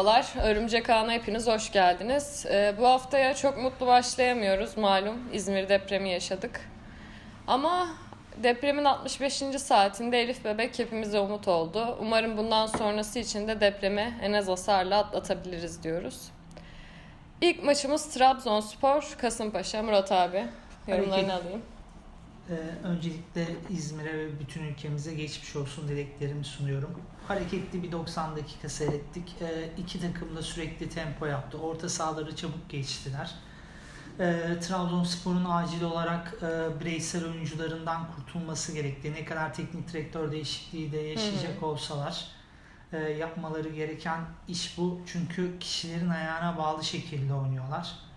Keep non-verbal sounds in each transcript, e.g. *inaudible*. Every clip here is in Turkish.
Merhabalar, Örümcek Ağı'na hepiniz hoş geldiniz. Ee, bu haftaya çok mutlu başlayamıyoruz malum. İzmir depremi yaşadık. Ama depremin 65. saatinde Elif Bebek hepimize umut oldu. Umarım bundan sonrası için de depremi en az hasarla atlatabiliriz diyoruz. İlk maçımız Trabzonspor, Kasımpaşa. Murat abi, yorumlarını alayım. Ee, öncelikle İzmir'e ve bütün ülkemize geçmiş olsun dileklerimi sunuyorum. Hareketli bir 90 dakika seyrettik. Ee, iki takım da sürekli tempo yaptı. Orta sahaları çabuk geçtiler. Ee, Trabzonspor'un acil olarak e, bireysel oyuncularından kurtulması gerektiği, ne kadar teknik direktör değişikliği de yaşayacak olsalar e, yapmaları gereken iş bu. Çünkü kişilerin ayağına bağlı şekilde oynuyorlar.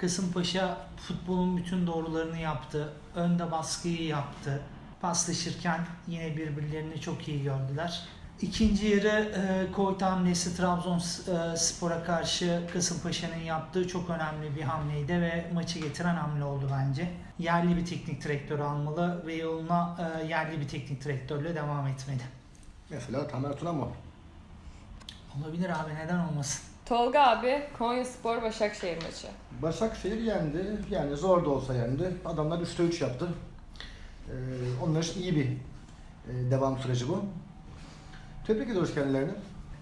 Kasımpaşa futbolun bütün doğrularını yaptı. Önde baskıyı yaptı. Paslaşırken yine birbirlerini çok iyi gördüler. İkinci yarı e, Koyta hamlesi Trabzonspor'a karşı Kasımpaşa'nın yaptığı çok önemli bir hamleydi ve maçı getiren hamle oldu bence. Yerli bir teknik direktör almalı ve yoluna e, yerli bir teknik direktörle devam etmeli. Mesela Tamer Tuna mı? Olabilir abi neden olmasın? Tolga abi, Konyaspor Başakşehir maçı. Başakşehir yendi. Yani zor da olsa yendi. Adamlar 3'te 3 yaptı. Ee, onlar için iyi bir e, devam süreci bu. Tebrik ediyoruz kendilerini.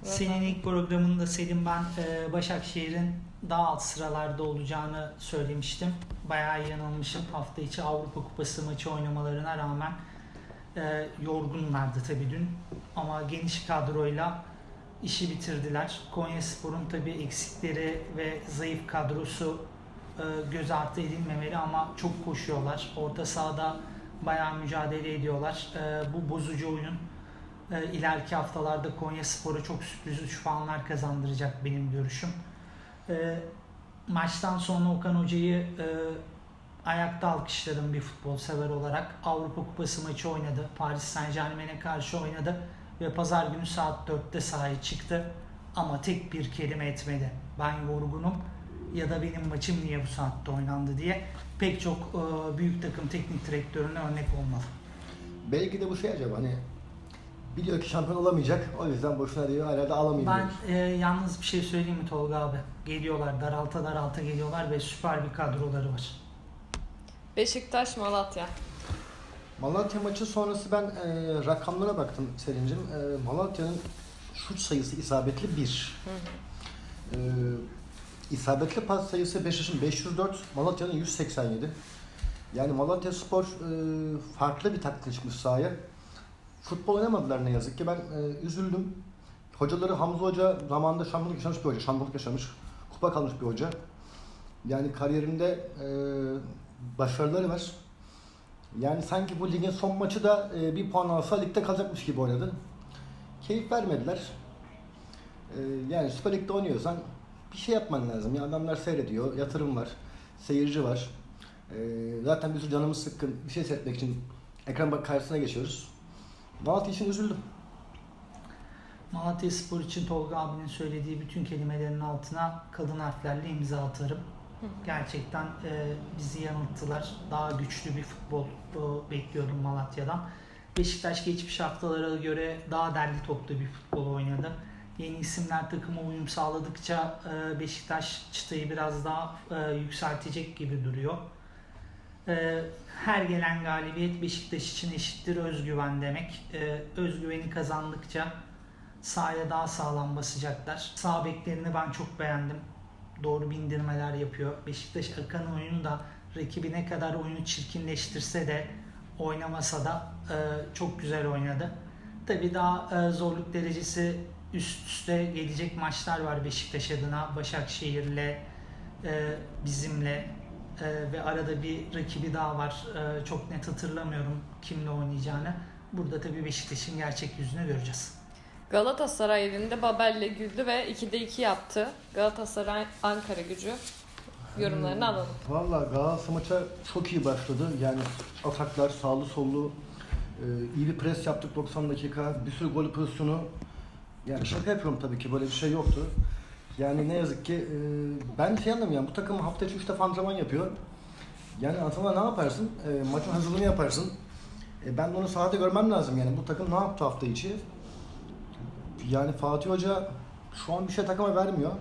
Senin ilk programında Selim ben e, Başakşehir'in daha alt sıralarda olacağını söylemiştim. Bayağı yanılmışım. Hafta içi Avrupa Kupası maçı oynamalarına rağmen e, yorgunlardı tabii dün. Ama geniş kadroyla işi bitirdiler. Konyaspor'un tabii eksikleri ve zayıf kadrosu e, göz ardı edilmemeli ama çok koşuyorlar. Orta sahada bayağı mücadele ediyorlar. E, bu bozucu oyun e, ileriki haftalarda Konya Spor'a çok sürpriz 3 puanlar kazandıracak benim görüşüm. Maçtan sonra Okan Hoca'yı ayakta alkışladım bir futbol sever olarak. Avrupa Kupası maçı oynadı. Paris Saint Germain'e karşı oynadı ve pazar günü saat 4'te sahaya çıktı. Ama tek bir kelime etmedi. Ben yorgunum ya da benim maçım niye bu saatte oynandı diye pek çok e, büyük takım teknik direktörüne örnek olmalı. Belki de bu şey acaba hani biliyor ki şampiyon olamayacak. O yüzden boşuna diyor hala da alamayayım Ben e, yalnız bir şey söyleyeyim mi Tolga abi? Geliyorlar, daralta daralta geliyorlar ve süper bir kadroları var. Beşiktaş Malatya. Malatya maçı sonrası ben e, rakamlara baktım Selin'cim. E, Malatya'nın şut sayısı isabetli 1. E, isabetli pas sayısı Beşiktaş'ın 504, Malatya'nın 187. Yani Malatya Spor e, farklı bir taktik çıkmış sahaya. Futbol oynamadılar ne yazık ki. Ben e, üzüldüm. Hocaları Hamza Hoca zamanında şampiyonluk yaşamış bir hoca. Şampiyonluk yaşamış. Kupa kalmış bir hoca. Yani kariyerinde e, başarıları var. Yani sanki bu ligin son maçı da e, bir puan alsa ligde kalacakmış gibi oynadı. Keyif vermediler. E, yani Süper Lig'de oynuyorsan bir şey yapman lazım. Ya adamlar seyrediyor, yatırım var, seyirci var. E, zaten bir sürü canımız sıkkın. Bir şey seyretmek için ekran bak karşısına geçiyoruz. Malatya için üzüldüm. Malatya Spor için Tolga abinin söylediği bütün kelimelerin altına kadın harflerle imza atarım. Gerçekten e, bizi yanılttılar. Daha güçlü bir futbol e, bekliyordum Malatya'dan. Beşiktaş geçmiş haftalara göre daha derli toplu bir futbol oynadı. Yeni isimler takıma uyum sağladıkça e, Beşiktaş çıtayı biraz daha e, yükseltecek gibi duruyor. E, her gelen galibiyet Beşiktaş için eşittir özgüven demek. E, özgüveni kazandıkça sahaya daha sağlam basacaklar. Sağ beklerini ben çok beğendim. Doğru bindirmeler yapıyor. Beşiktaş Akan oyunu da rakibi ne kadar oyunu çirkinleştirse de oynamasa da e, çok güzel oynadı. Tabii daha e, zorluk derecesi üst üste gelecek maçlar var Beşiktaş adına. Başakşehir'le, e, bizimle e, ve arada bir rakibi daha var. E, çok net hatırlamıyorum kimle oynayacağını. Burada tabii Beşiktaş'ın gerçek yüzünü göreceğiz. Galatasaray evinde Babel'le güldü ve 2'de 2 yaptı. Galatasaray Ankara gücü. Yorumlarını alalım. Valla Galatasaray maça çok iyi başladı. Yani ataklar, sağlı sollu, e, iyi bir pres yaptık 90 dakika. Bir sürü gol pozisyonu. Yani şaka yapıyorum tabii ki böyle bir şey yoktu. Yani ne yazık ki e, ben şey anlamıyorum. Bu takım hafta içi 3 defa antrenman yapıyor. Yani antrenman ne yaparsın? E, maçın hazırlığını yaparsın. Ben onu sahada görmem lazım yani. Bu takım ne yaptı hafta içi? Yani Fatih Hoca şu an bir şey takıma vermiyor.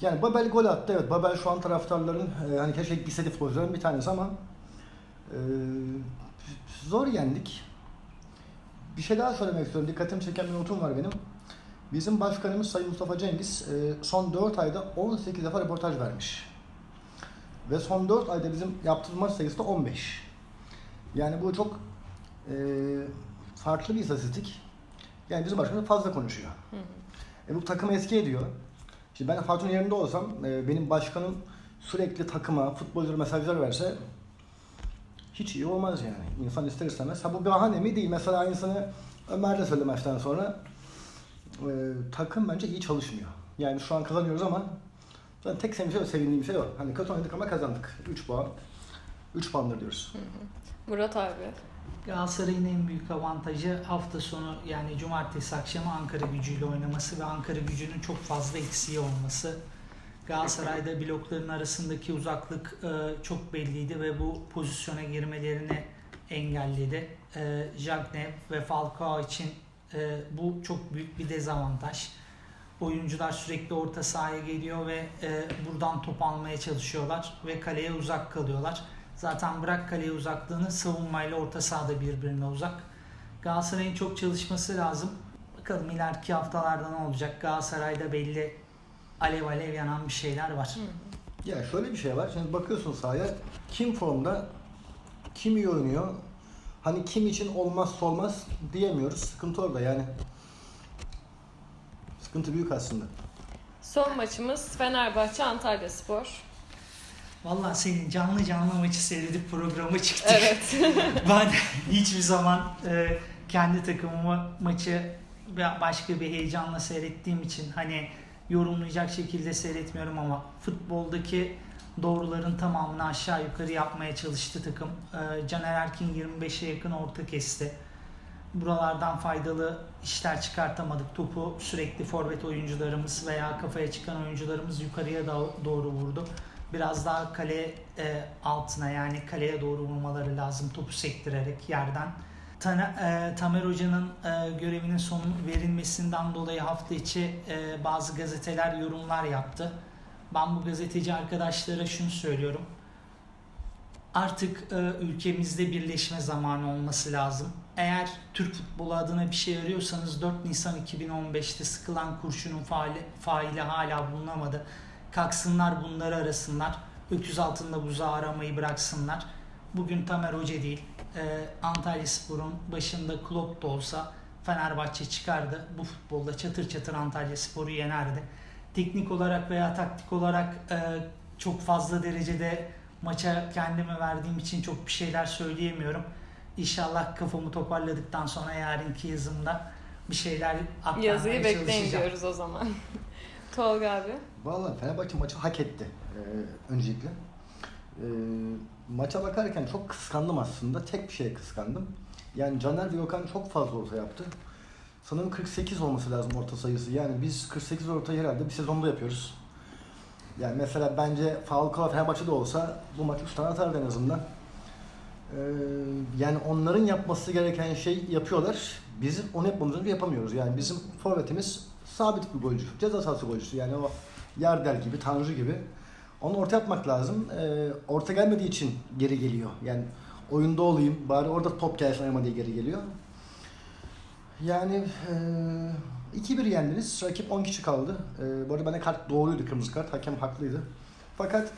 Yani Babel gol attı evet. Babel şu an taraftarların e, hani keşke gitseydi futbolcuların bir tanesi ama e, zor yendik. Bir şey daha söylemek istiyorum. Dikkatimi çeken bir notum var benim. Bizim başkanımız Sayın Mustafa Cengiz e, son 4 ayda 18 defa röportaj vermiş. Ve son 4 ayda bizim yaptığımız sayısı da 15. Yani bu çok e, farklı bir istatistik. Yani bizim başkanımız fazla konuşuyor. E, bu takımı eski ediyor. Şimdi ben Fatih'in yerinde olsam e, benim başkanım sürekli takıma, futbolculara mesajlar verse hiç iyi olmaz yani. İnsan ister istemez. Ha bu bahane mi? Değil. Mesela aynısını Ömer de söyledi maçtan sonra. E, takım bence iyi çalışmıyor. Yani şu an kazanıyoruz ama zaten tek sevindiğim şey, sevindiğim şey o. Hani kötü oynadık ama kazandık. 3 puan. 3 puandır diyoruz. Murat abi. Galatasaray'ın en büyük avantajı hafta sonu yani cumartesi akşamı Ankara gücüyle oynaması ve Ankara gücünün çok fazla eksiği olması. Galatasaray'da blokların arasındaki uzaklık e, çok belliydi ve bu pozisyona girmelerini engelledi. E, Jagnev ve Falcao için e, bu çok büyük bir dezavantaj. Oyuncular sürekli orta sahaya geliyor ve e, buradan top almaya çalışıyorlar ve kaleye uzak kalıyorlar. Zaten bırak kaleye uzaklığını savunmayla orta sahada birbirine uzak. Galatasaray'ın çok çalışması lazım. Bakalım ileriki haftalarda ne olacak? Galatasaray'da belli alev alev yanan bir şeyler var. Ya şöyle bir şey var. Şimdi bakıyorsun sahaya kim formda, kim iyi oynuyor. Hani kim için olmazsa olmaz diyemiyoruz. Sıkıntı orada yani. Sıkıntı büyük aslında. Son maçımız Fenerbahçe Antalya Spor. Vallahi senin canlı canlı maçı seyredip programa çıktık. Evet. *laughs* ben hiçbir zaman e, kendi takımımı maçı ba- başka bir heyecanla seyrettiğim için hani yorumlayacak şekilde seyretmiyorum ama futboldaki doğruların tamamını aşağı yukarı yapmaya çalıştı takım. E, Caner Erkin 25'e yakın orta kesti. Buralardan faydalı işler çıkartamadık. Topu sürekli forvet oyuncularımız veya kafaya çıkan oyuncularımız yukarıya doğru vurdu. Biraz daha kale e, altına yani kaleye doğru vurmaları lazım topu sektirerek yerden. Tana, e, Tamer Hoca'nın e, görevinin son verilmesinden dolayı hafta içi e, bazı gazeteler yorumlar yaptı. Ben bu gazeteci arkadaşlara şunu söylüyorum. Artık e, ülkemizde birleşme zamanı olması lazım. Eğer Türk futbolu adına bir şey arıyorsanız 4 Nisan 2015'te sıkılan kurşunun faali, faili hala bulunamadı. Kalksınlar bunları arasınlar. Öküz altında buzağı aramayı bıraksınlar. Bugün Tamer Hoca değil. e, Antalya Spor'un başında Klopp da olsa Fenerbahçe çıkardı. Bu futbolda çatır çatır Antalya Spor'u yenerdi. Teknik olarak veya taktik olarak e, çok fazla derecede maça kendimi verdiğim için çok bir şeyler söyleyemiyorum. İnşallah kafamı toparladıktan sonra yarınki yazımda bir şeyler aktarmaya Yazıyı bekleyin çalışacağım. diyoruz o zaman. *laughs* Tolga abi. Vallahi Fenerbahçe maçı hak etti e, öncelikle. E, maça bakarken çok kıskandım aslında. Tek bir şey kıskandım. Yani Caner ve Okan çok fazla orta yaptı. Sanırım 48 olması lazım orta sayısı. Yani biz 48 orta herhalde bir sezonda yapıyoruz. Yani mesela bence Falcao Fenerbahçe'de olsa bu maç 3 tane atardı en azından. Ee, yani onların yapması gereken şey yapıyorlar. Biz onu yapmamızı yapamıyoruz. Yani bizim forvetimiz sabit bir golcü. Ceza sahası golcüsü. Yani o Yardel gibi, Tanju gibi. Onu orta yapmak lazım. Ee, orta gelmediği için geri geliyor. Yani oyunda olayım, bari orada top gelsin ayağıma diye geri geliyor. Yani e, 2-1 yendiniz. Rakip 10 kişi kaldı. E, bu arada bende kart doğruydu, kırmızı kart. Hakem haklıydı. Fakat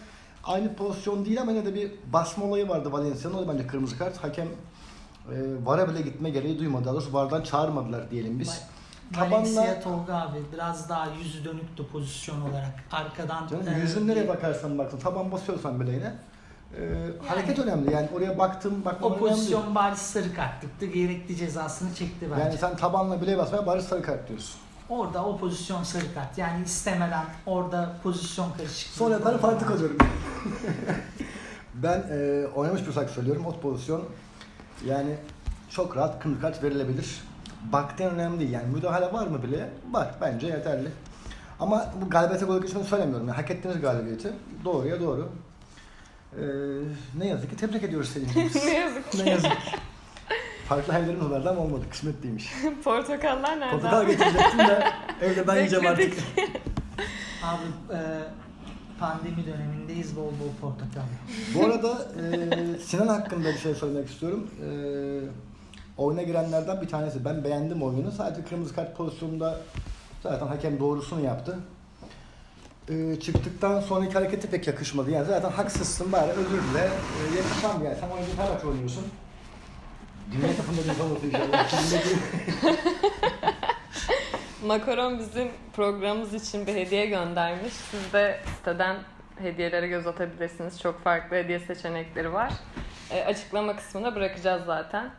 aynı pozisyon değil ama yine de bir basma olayı vardı Valencia'nın. O da bence kırmızı kart. Hakem e, VAR'a bile gitme gereği duymadı. Daha doğrusu VAR'dan çağırmadılar diyelim biz. Valencia Tolga abi biraz daha yüzü dönüktü pozisyon olarak. Arkadan Canım e, yüzün nereye bakarsan baksın. Taban basıyorsan bile yine. e, hareket önemli. Yani oraya baktım, bakmam o önemli pozisyon bari sarı kartlıktı. Gerekli cezasını çekti bence. Yani sen tabanla bile basmaya bari sarı kart diyorsun. Orada o pozisyon sarı kart. Yani istemeden orada pozisyon karışıklığı. Sonra ben farklı kalıyorum. *laughs* ben e, oynamış bir söylüyorum. O pozisyon yani çok rahat kırmızı kart verilebilir. Baktığın önemli değil. Yani müdahale var mı bile? Var. Bence yeterli. Ama bu galibiyete gol geçmeni söylemiyorum. Yani hak ettiğiniz galibiyeti. Doğruya doğru. E, ne yazık ki tebrik ediyoruz Selin'ciğim. *laughs* ne yazık ki. Ne yazık. farklı hayallerim vardı ama olmadı. Kısmet değilmiş. *laughs* Portakallar nereden? Portakal getirecektim de evde ben yiyeceğim artık. *laughs* Abi e, pandemi dönemindeyiz bol bol portakal. Bu arada e, Sinan hakkında bir şey söylemek istiyorum. E, oyuna girenlerden bir tanesi. Ben beğendim oyunu. Sadece kırmızı kart pozisyonunda zaten hakem doğrusunu yaptı. E, çıktıktan sonraki hareketi pek yakışmadı. Yani zaten haksızsın bari özür dile. E, yakışmam yani. Sen oyuncu her maç oynuyorsun. Dünya *laughs* tapında bir inşallah. *laughs* Kimde Makaron bizim programımız için bir hediye göndermiş. Siz de siteden hediyelere göz atabilirsiniz. Çok farklı hediye seçenekleri var. E, açıklama kısmına bırakacağız zaten.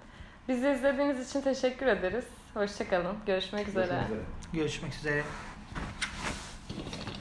Bizi izlediğiniz için teşekkür ederiz. Hoşçakalın. Görüşmek üzere. Görüşmek üzere. Görüşmek üzere.